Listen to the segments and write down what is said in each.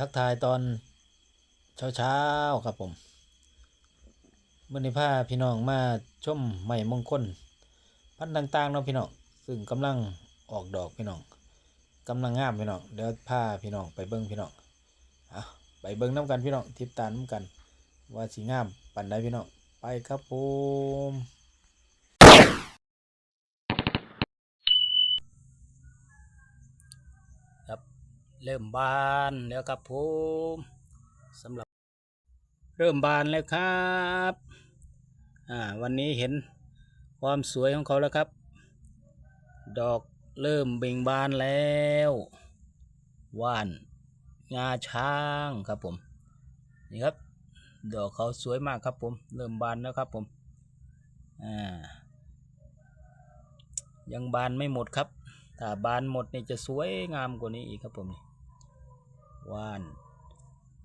ทักทายตอนเช้าๆครับผมเมื่อนี้พาพี่น้องมาชมใหม่มงคลพันธุ์ต่างๆเนาะพี่น้องซึ่งกำลังออกดอกพี่น้องกำลังงามพี่น้องเดี๋ยวพาพี่น้องไปเบิ้งพี่น้องอะไปเบิ้งน้ำกันพี่น้องทิปตาน้ำกัน ว่าสีงามปันใดพี่น้องไปครับผม เริ่มบานแล้วครับผมสำหรับเริ่มบานแล้วครับอ่าวันนี้เห็นความสวยของเขาแล้วครับ ดอกเริ่มเบ่งบานแล้วว่านงาช้างครับผมนี่ครับ ดอกเขาสวยมากครับผม เริ่มบานแล้วครับผมอ่ายังบานไม่หมดครับ ถ้าบานหมดนี่จะสวยงามกว่านี้อีกครับผมนี่ ว่าน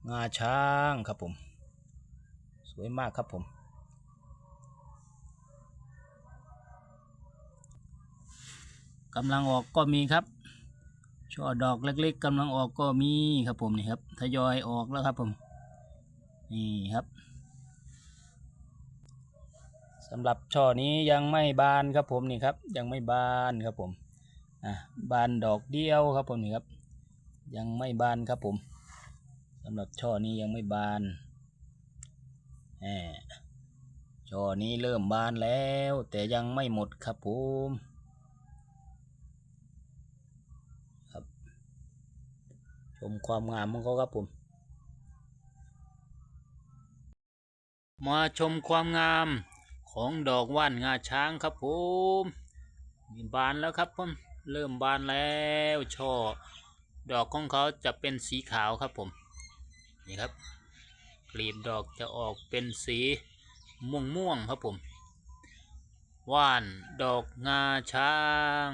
งาช้างครับผม สวยมากครับผม กำลังออกก็มีครับ ช่อดอกเล็ก ๆกำลังออกก็มีครับผมนี่ครับ ทยอยออกแล้วครับผม นี่ครับสำหรับช่อนี้ยังไม่บานครับผมนี่ครับ ยังไม่บานครับผม อะบานดอกเดียวครับผมนี่ครับ ยังไม่บานครับผมสำหรับช่อนี้ยังไม่บานแหมช่อนี้เริ่มบานแล้ว แต่ยังไม่หมดครับผมครับชมความงามของเขาครับผมมาชมความงามของดอกว่านงาช้างครับผมมีบานแล้วครับผมเริ่มบานแล้วช่อ ดอกของเขาจะเป็นสีขาวครับผมนี่ครับกลีบดอกจะออกเป็นสีม่วงม่วงครับผมว่านดอกงาช้าง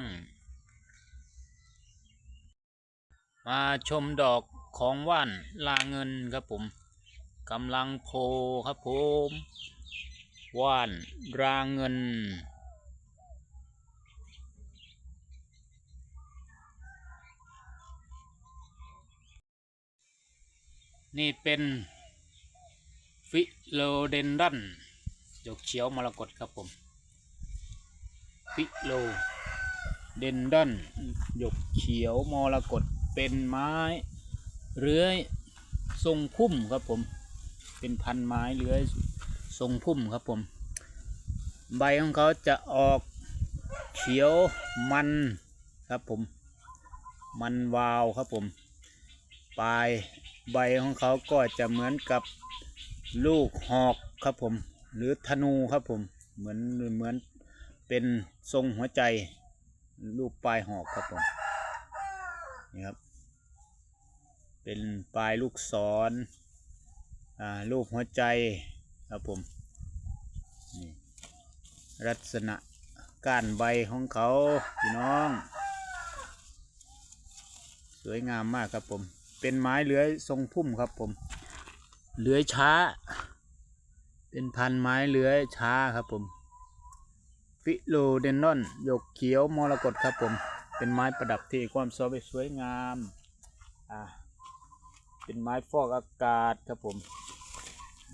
มาชมดอกของว่านลาเงินครับผมกำลังโพครับผมว่านราเงิน นี่เป็นฟิโลเดนดันดอกเขียวมรกตครับผม ฟิโลเดนดันหยกเขียวมรกตเป็นไม้เลื้อยทรงพุ่มครับผม เป็นพันไม้เลื้อยทรงพุ่มครับผม ใบของเขาจะออกเขียวมันครับผม มันวาวครับผม ปลาย ใบของเขาก็จะเหมือนกับลูกหอกครับผม หรือธนูครับผม เหมือนเหมือนเป็นทรงหัวใจลูกปลายหอกครับผมนี่ครับ เป็นปลายลูกศรอ่าลูกหัวใจครับผมนี่ลักษณะก้านใบของเขาพี่น้อง สวยงามมากครับผม เป็นไม้เลื้อยทรงพุ่มครับผม เลื้อยช้า เป็นพันไม้เลื้อยช้าครับผม ฟิโลเดนนอนหยกเขียวมรกตครับผม เป็นไม้ประดับที่ความสวยสวยงาม อ่า เป็นไม้ฟอกอากาศครับผม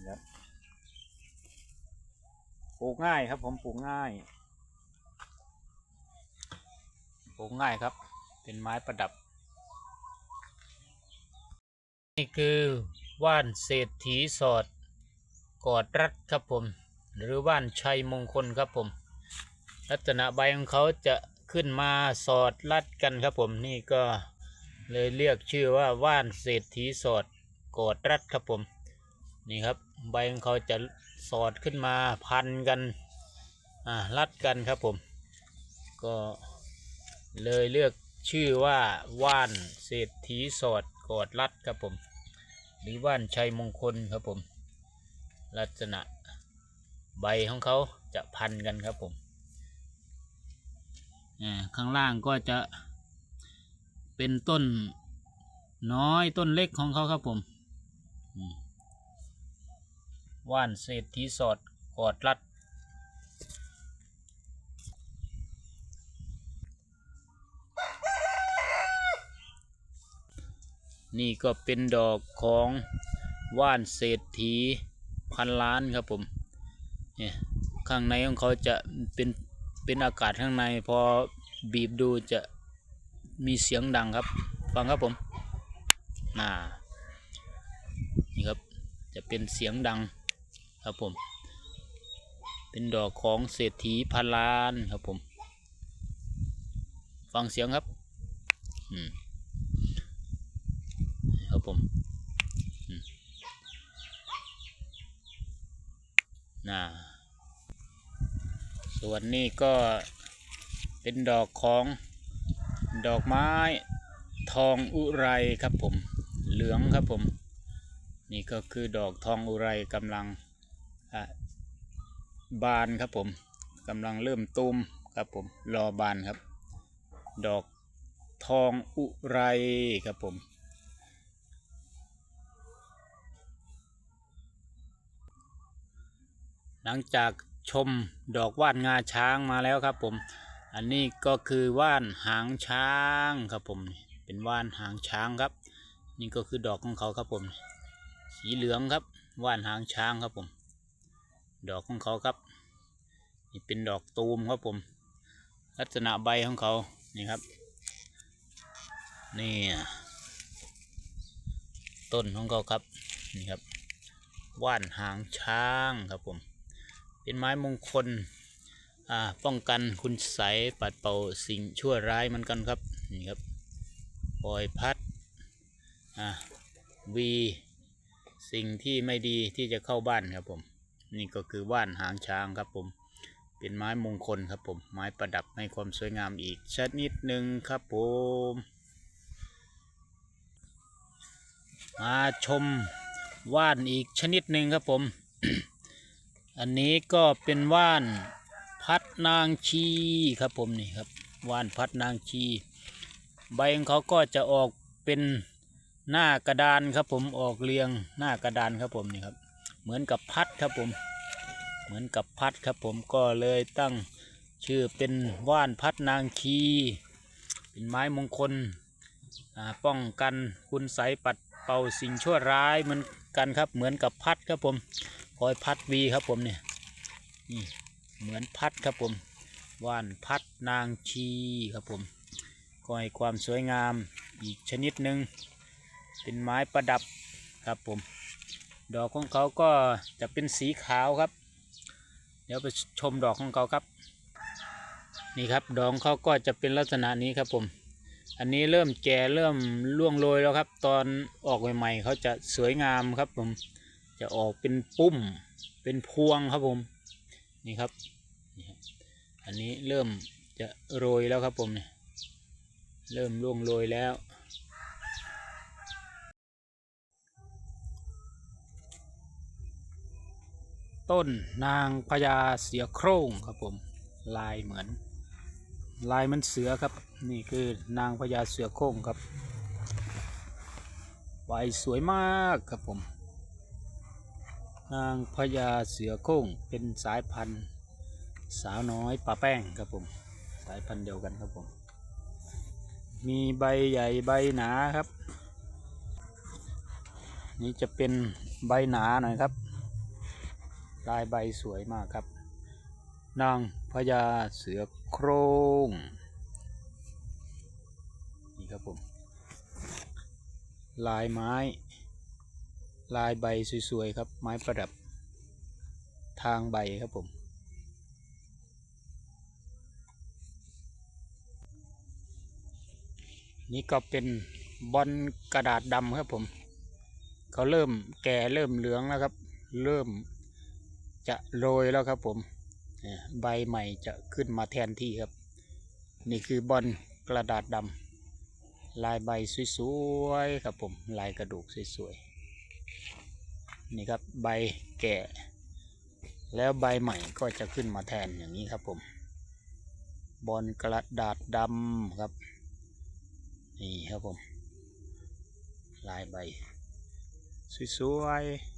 ครับปลูกง่ายครับผมปลูกง่ายปลูกง่ายครับ เป็นไม้ประดับ นี่คือว่านเศรษฐีสอดกอดรัดครับผม หรือว่านชัยมงคลครับผม ลักษณะใบของเขาจะขึ้นมาสอดรัดกันครับผมนี่ก็เลยเรียกชื่อว่าว่านเศรษฐีสอดกอดรัดครับผมนี่ครับใบของเขาจะสอดขึ้นมาพันกันอ่ารัดกันครับผม ก็เลยเลือกชื่อว่าว่านเศรษฐีสอด กอดรัดครับผมหรือว่านชัยมงคลครับผม ลักษณะใบของเขาจะพันกันครับผมข้างล่างก็จะเป็นต้นน้อยต้นเล็กของเขาครับผมอืมว่านเศรษฐีสอดกอดรัด นี่ก็เป็นดอกของว่านเศรษฐีพันล้านครับผมเนี่ยข้างในของเขาจะเป็นเป็นอากาศข้างในพอบีบดูจะมีเสียงดังครับ ฟังครับผมน่านี่ครับจะเป็นเสียงดังครับผม เป็นดอกของเศรษฐีพันล้านครับผม ฟังเสียงครับ อืม ครับผมน่าส่วนนี้ก็เป็นดอกของดอกไม้ทองอุไรครับผม เหลืองครับผม นี่ก็คือดอกทองอุไรกำลังบานครับผมกำลังเริ่มตูมครับผมรอบานครับ ดอกทองอุไรครับผม หลังจากชมดอกว่านงาช้างมาแล้วครับผม อันนี้ก็คือว่านหางช้างครับผม เป็นว่านหางช้างครับ นี่ก็คือดอกของเขาครับผม สีเหลืองครับ ว่านหางช้างครับผม ดอกของเขาครับ นี่เป็นดอกตูมครับผม ลักษณะใบของเขา นี่ครับ นี่ต้นของเขาครับ นี่ครับ ว่านหางช้างครับผม เป็นไม้มงคลอ่าป้องกันคุณไสปัดเป่าสิ่งชั่วร้ายเหมือนกันครับนี่ครับปล่อยพัดอ่าวีสิ่งที่ไม่ดีที่จะเข้าบ้านครับผม นี่ก็คือว่านหางช้างครับผม เป็นไม้มงคลครับผม ไม้ประดับให้ความสวยงามอีกชนิดหนึ่งครับผม มาชมว่านอีกชนิดหนึ่งครับผม อันนี้ก็เป็นว่านพัดนางชีครับผมนี่ครับว่านพัดนางชี ใบของเขาก็จะออกเป็นหน้ากระดานครับผมออกเรียงหน้ากระดานครับผมนี่ครับ เหมือนกับพัดครับผม เหมือนกับพัดครับผมก็เลยตั้งชื่อเป็นว่านพัดนางชี เป็นไม้มงคลป้องกันคุณไสปัดเป่าสิ่งชั่วร้ายเหมือนกันครับเหมือนกับพัดครับผม อย พัดวีครับผมเนี่ยนี่เหมือนพัดครับผมว่านพัดนางชีครับผมก็ให้ความสวยงามอีกชนิดหนึ่งเป็นไม้ประดับครับผม ดอกของเขาก็จะเป็นสีขาวครับ เดี๋ยวไปชมดอกของเขาครับ นี่ครับดอกเขาก็จะเป็นลักษณะนี้ครับผม อันนี้เริ่มแก่เริ่มร่วงโรยแล้วครับ ตอนออกใหม่ๆเขาจะสวยงามครับผม จะออกเป็นปุ้มเป็นพวงครับผมนี่ครับนี่ครับ อันนี้เริ่มจะโรยแล้วครับผมเนี่ยเริ่มร่วงโรยแล้ว ต้นนางพญาเสือโคร่งครับผมลายเหมือน ลายมันเสือครับ นี่คือนางพญาเสือโคร่งครับใบสวยมากครับผม นางพญาเสือโคร่งเป็นสายพันธุ์สาวน้อยปลาแป้งครับผม สายพันธุ์เดียวกันครับผม มีใบใหญ่ใบหนาครับ นี่จะเป็นใบหนาหน่อยครับ ลายใบสวยมากครับ นางพญาเสือโครงนี่ครับผม ลายไม้ ลายใบสวยๆครับ ไม้ประดับทางใบครับผม นี่ก็เป็นบอลกระดาษดำครับผมเขาเริ่มแก่เริ่มเหลืองแล้วครับ เริ่มจะโรยแล้วครับผมใบใหม่จะขึ้นมาแทนที่ครับ นี่คือบอลกระดาษดำลายใบสวยๆครับผม ลายกระดูกสวยๆ นี่ครับใบแก่ แล้วใบใหม่ก็จะขึ้นมาแทนอย่างนี้ครับผม บอลกระดาษดำครับ นี่ครับผม ลายใบ สวยๆ